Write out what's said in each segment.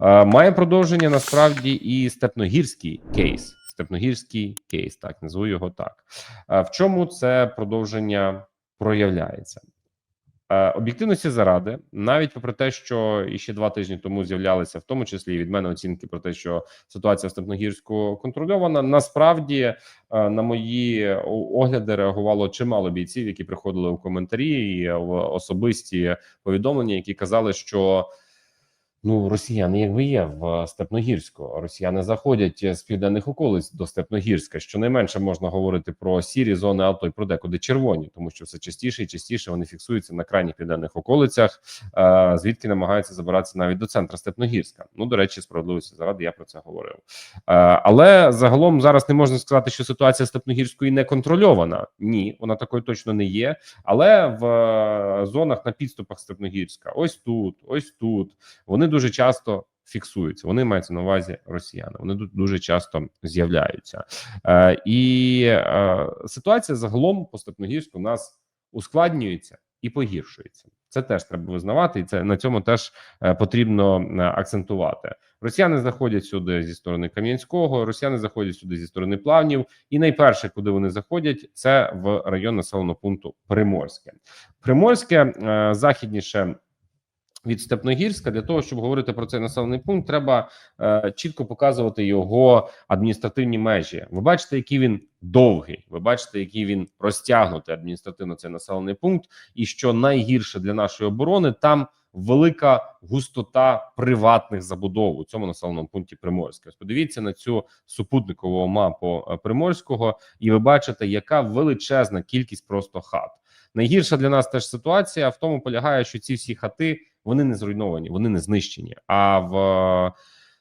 Е, Має продовження насправді і степногірський кейс. Степногірський кейс, так назву його так. Е, В чому це продовження проявляється? Е, Об'єктивності заради, навіть попри те, що іще два тижні тому з'являлися, в тому числі від мене оцінки про те, що ситуація в Степногірську контрольована. Насправді на мої огляди реагувало чимало бійців, які приходили у коментарі і в особисті повідомлення, які казали, що ну росіяни якби є в Степногірську. Росіяни заходять з південних околиць до Степногірська. Щонайменше можна говорити про сірі зони, а то й про декуди червоні, тому що все частіше і частіше вони фіксуються на крайніх південних околицях, е, звідки намагаються забиратися навіть до центра Степногірська. Ну до речі, справедливості заради я про це говорив. Е, але загалом зараз не можна сказати, що ситуація Степногірської не контрольована. Ні, вона такою точно не є. Але в е, зонах на підступах Степногірська, ось тут, ось тут, вони дуже часто фіксуються. Вони маються на увазі росіяни. Вони тут дуже часто з'являються. Е, і е, ситуація загалом по Степногірську у нас ускладнюється і погіршується. Це теж треба визнавати, і це на цьому теж е, потрібно е, акцентувати. Росіяни заходять сюди зі сторони Кам'янського, росіяни заходять сюди зі сторони плавнів. І найперше, куди вони заходять, це в район населеного пункту Приморське. Приморське е, західніше. Від Степногірська для того, щоб говорити про цей населений пункт, треба е, чітко показувати його адміністративні межі. Ви бачите, який він довгий. Ви бачите, який він розтягнутий адміністративно цей населений пункт. І що найгірше для нашої оборони, там велика густота приватних забудов у цьому населеному пункті Приморське. Подивіться на цю супутникову мапу е, Приморського, і ви бачите, яка величезна кількість просто хат. Найгірша для нас теж ситуація в тому полягає, що ці всі хати вони не зруйновані, вони не знищені. А в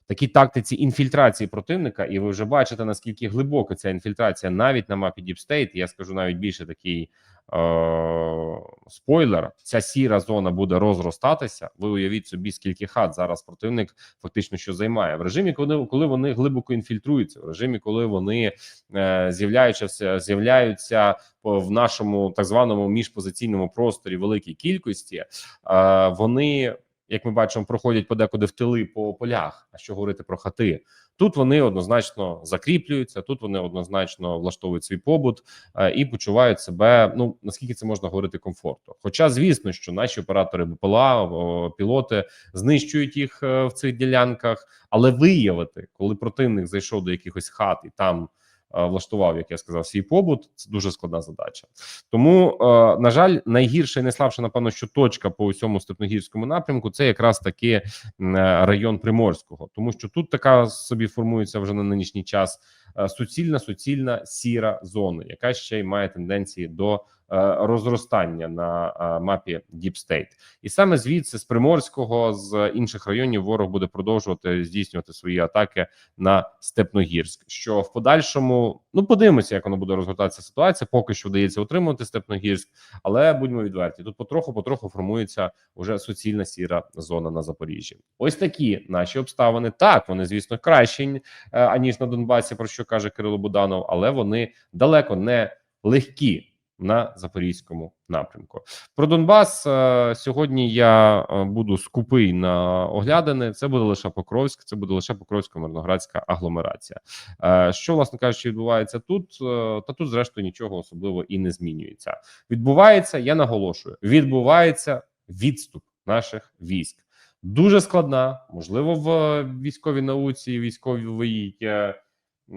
такій тактиці інфільтрації противника, і ви вже бачите наскільки глибока ця інфільтрація навіть на мапі Deep State, Я скажу навіть більше такий е- спойлер: ця сіра зона буде розростатися. Ви уявіть собі, скільки хат зараз противник фактично що займає в режимі, коли коли вони глибоко інфільтруються, в режимі, коли вони е- з'являються з'являються в нашому так званому міжпозиційному просторі великій кількості. Е, вони, як ми бачимо, проходять подекуди в тили по полях. А що говорити про хати? Тут вони однозначно закріплюються, тут вони однозначно влаштовують свій побут е, і почувають себе. Ну наскільки це можна говорити комфортно. Хоча, звісно, що наші оператори БПЛА, пілоти знищують їх е, в цих ділянках, але виявити, коли противник зайшов до якихось хат і там влаштував, як я сказав, свій побут, це дуже складна задача. Тому, е, на жаль, найгірша і найслабша, напевно, що точка по усьому степногірському напрямку це якраз таки е, район Приморського, тому що тут така собі формується вже на нинішній час е, суцільна, суцільна сіра зона, яка ще й має тенденції до е, розростання на е, мапі State. І саме звідси з Приморського з інших районів ворог буде продовжувати здійснювати свої атаки на Степногірськ. Що в подальшому ну подивимося, як воно буде розгортатися ситуація. Поки що вдається утримувати Степногірськ, але будьмо відверті. Тут потроху, потроху формується уже суцільна сіра зона на Запоріжжі. Ось такі наші обставини. Так вони, звісно, кращі е, аніж на Донбасі, про що каже Кирило Буданов, але вони далеко не легкі. На запорізькому напрямку про Донбас е, сьогодні я е, буду скупий на оглядини. Це буде лише Покровськ, це буде лише Покровсько-Мирноградська агломерація. Е, що власне кажучи, відбувається тут? Та тут, зрештою, нічого особливо і не змінюється. Відбувається, я наголошую, відбувається відступ наших військ. Дуже складна, можливо, в військовій науці, військовій,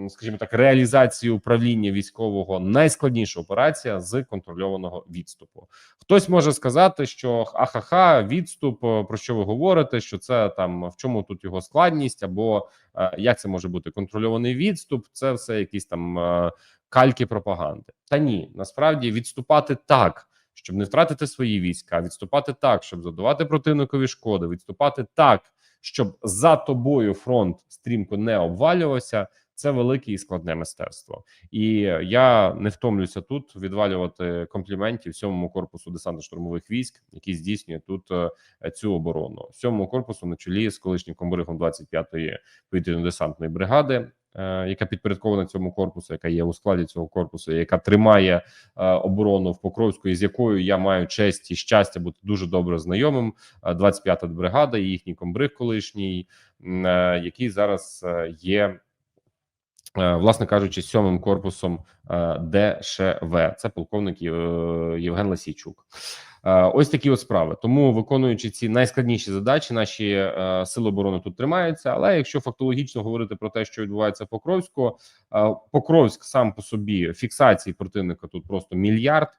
скажімо так, реалізації управління військового найскладніша операція з контрольованого відступу. Хтось може сказати, що ахаха, відступ, е, про що ви говорите? Що це там в чому тут його складність, або е, як це може бути контрольований відступ? Це все якісь там е, кальки пропаганди. Та ні, насправді відступати так. Щоб не втратити свої війська, відступати так, щоб задавати противникові шкоди, відступати так, щоб за тобою фронт стрімко не обвалювався. Це велике і складне мистецтво, і я не втомлюся тут відвалювати компліментів сьомому корпусу десантно-штурмових військ, який здійснює тут е, цю оборону. Сьомому корпусу на чолі з колишнім комбригом 25-ї повітряно-десантної бригади е, яка підпорядкована цьому корпусу, яка є у складі цього корпусу, яка тримає е, оборону в Покровську, і з якою я маю честь і щастя бути дуже добре знайомим. Е, 25-та бригада, і їхній комбриг колишній, е, який зараз е, є. Е, Власне кажучи, сьомим корпусом е, ДШВ. Це полковник Євген Ласійчук. Е, Ось такі от справи. Тому виконуючи ці найскладніші задачі, наші сили оборони тут тримаються. Але якщо фактологічно говорити про те, що відбувається в Покровську, Покровськ сам по собі фіксації противника тут просто мільярд.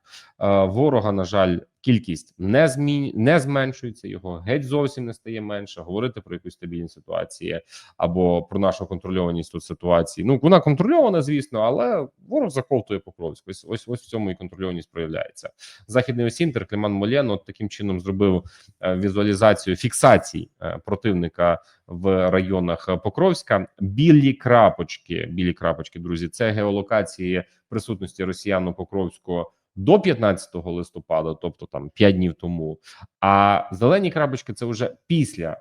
Ворога, на жаль, кількість не змін не зменшується. Його геть зовсім не стає менше. Говорити про якусь стабільні ситуації або про нашу контрольованість тут ситуації. Ну вона контрольована, звісно, але ворог заховтує Покровськ. Ось ось ось в цьому і контрольованість проявляється. Західний Осінтер Кліман Молєн от таким чином зробив е, візуалізацію фіксацій е, противника в районах Покровська. Білі крапочки, білі крапочки, друзі, це геолокації присутності росіян у Покровську до 15 листопада, тобто там 5 днів тому. А зелені крапочки це вже після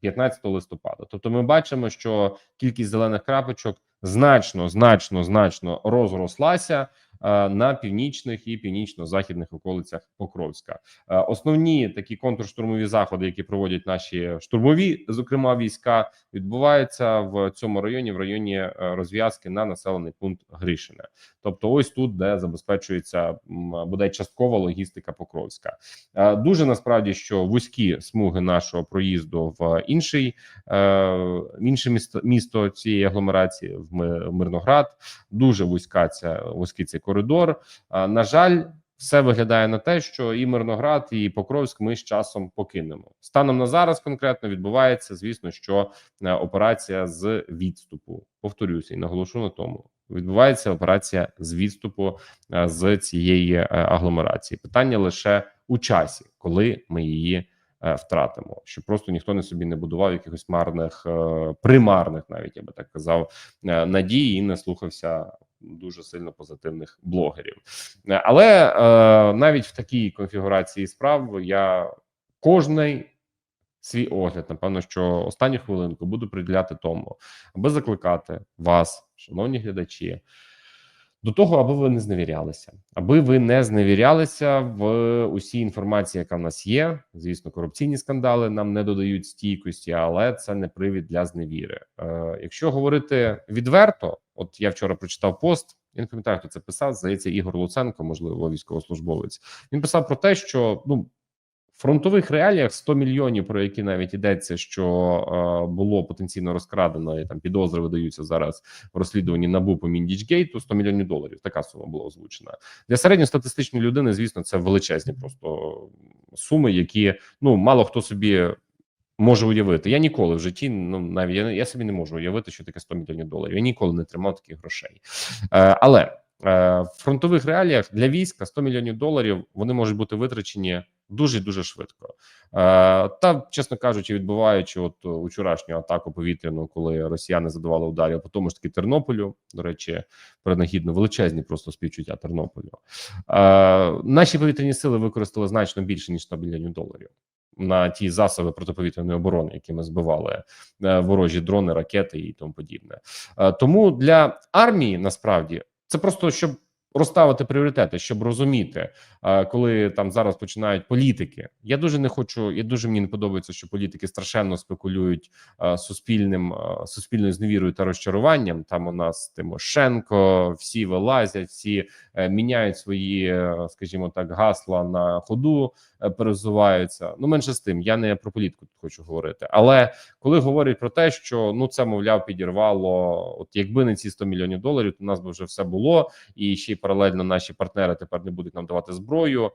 15 листопада. Тобто, ми бачимо, що кількість зелених крапочок значно, значно, значно розрослася на північних і північно-західних околицях Покровська. Е, Основні такі контрштурмові заходи, які проводять наші штурмові, зокрема війська, відбуваються в цьому районі, в районі е, розв'язки на населений пункт Гришине. Тобто, ось тут, де забезпечується бодай часткова логістика Покровська. Е, Дуже насправді, що вузькі смуги нашого проїзду в інший е, в інше місто місто цієї агломерації в Мирноград. Дуже вузька ця вузький цей коридор. На жаль, все виглядає на те, що і Мирноград, і Покровськ ми з часом покинемо. Станом на зараз конкретно відбувається, звісно, що е, операція з відступу. Повторюся і наголошу на тому. Відбувається операція з відступу е, з цієї е, агломерації. Питання лише у часі, коли ми її втратимо, щоб просто ніхто не собі не будував якихось марних примарних, навіть я би так казав, надій і не слухався дуже сильно позитивних блогерів. Але е, навіть в такій конфігурації справ я кожний свій огляд, напевно, що останню хвилинку буду приділяти тому, аби закликати вас, шановні глядачі. До того, аби ви не зневірялися, аби ви не зневірялися в усій інформації, яка в нас є. Звісно, корупційні скандали нам не додають стійкості, але це не привід для зневіри. Е, якщо говорити відверто, от я вчора прочитав пост. Я не пам'ятаю, хто це писав. Здається, Ігор Луценко, можливо, військовослужбовець. Він писав про те, що ну фронтових реаліях 100 мільйонів, про які навіть йдеться, що е, було потенційно розкрадено, і там підозри видаються зараз в розслідуванні набу по Міндічгейту 100 мільйонів доларів. Така сума була озвучена для середньостатистичної людини. Звісно, це величезні просто суми, які ну мало хто собі. Може уявити, я ніколи в житті, ну навіть я, я собі не можу уявити, що таке 100 мільйонів доларів. Я ніколи не тримав таких грошей. Е, але е, в фронтових реаліях для війська 100 мільйонів доларів вони можуть бути витрачені дуже дуже швидко. Е, та чесно кажучи, відбуваючи от учорашню атаку повітряну, коли росіяни задавали ударів по тому ж таки Тернополю. До речі, принагідно величезні просто співчуття Тернополю. Е, наші повітряні сили використали значно більше ніж 100 мільйонів доларів. На ті засоби протиповітряної оборони, які ми збивали е, ворожі дрони, ракети і тому подібне. Е, Тому для армії насправді це просто щоб розставити пріоритети, щоб розуміти, е, коли там зараз починають політики. Я дуже не хочу. Я дуже мені не подобається, що політики страшенно спекулюють суспільним суспільною зневірою та розчаруванням. Там у нас Тимошенко, всі вилазять, всі міняють свої, скажімо так, гасла на ходу, перезуваються. Ну менше з тим, я не про політику тут хочу говорити. Але коли говорять про те, що ну це мовляв підірвало, от якби не ці 100 мільйонів доларів, то у нас би вже все було, і ще й паралельно наші партнери тепер не будуть нам давати зброю.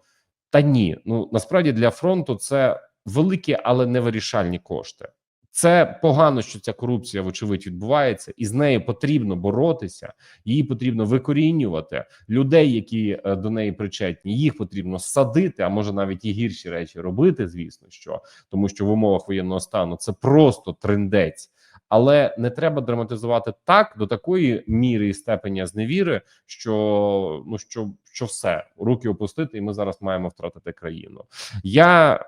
Та ні, ну насправді для фронту це великі, але не вирішальні кошти. Це погано, що ця корупція, вочевидь, відбувається, і з нею потрібно боротися. Її потрібно викорінювати. Людей, які е, до неї причетні, їх потрібно садити, а може навіть і гірші речі робити. Звісно, що тому, що в умовах воєнного стану це просто трендець. Але не треба драматизувати так до такої міри і степеня зневіри, що ну що, що все руки опустити, і ми зараз маємо втратити країну. Я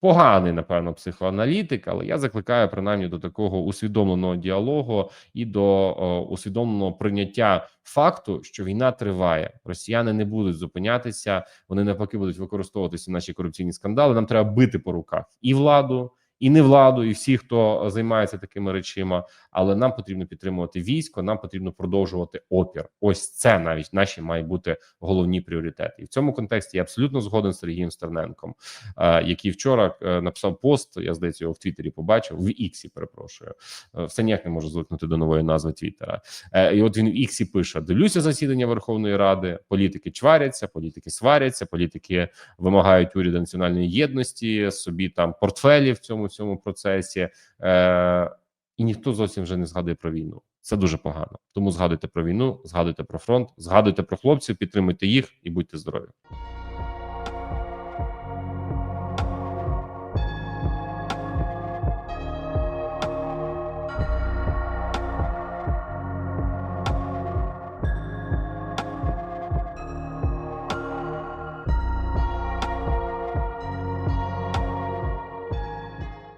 Поганий, напевно, психоаналітик, але я закликаю принаймні до такого усвідомленого діалогу і до о, усвідомленого прийняття факту, що війна триває. Росіяни не будуть зупинятися, вони навпаки будуть використовуватися наші корупційні скандали. Нам треба бити по руках і владу, і не владу, і всі, хто займається такими речима. Але нам потрібно підтримувати військо. Нам потрібно продовжувати опір. Ось це навіть наші мають бути головні пріоритети. І в цьому контексті я абсолютно згоден з Сергієм Стерненком, е, який вчора е, написав пост. Я здається, його в Твіттері побачив в Іксі. Перепрошую, Е, все ніяк не можу звикнути до нової назви Твіттера. Е, І от він в Іксі пише: дивлюся засідання Верховної Ради. Політики чваряться, політики сваряться, політики вимагають уряду національної єдності, собі там портфелі в цьому цьому процесі. Е, і ніхто зовсім вже не згадує про війну. Це дуже погано. Тому згадуйте про війну, згадуйте про фронт, згадуйте про хлопців, підтримуйте їх і будьте здорові.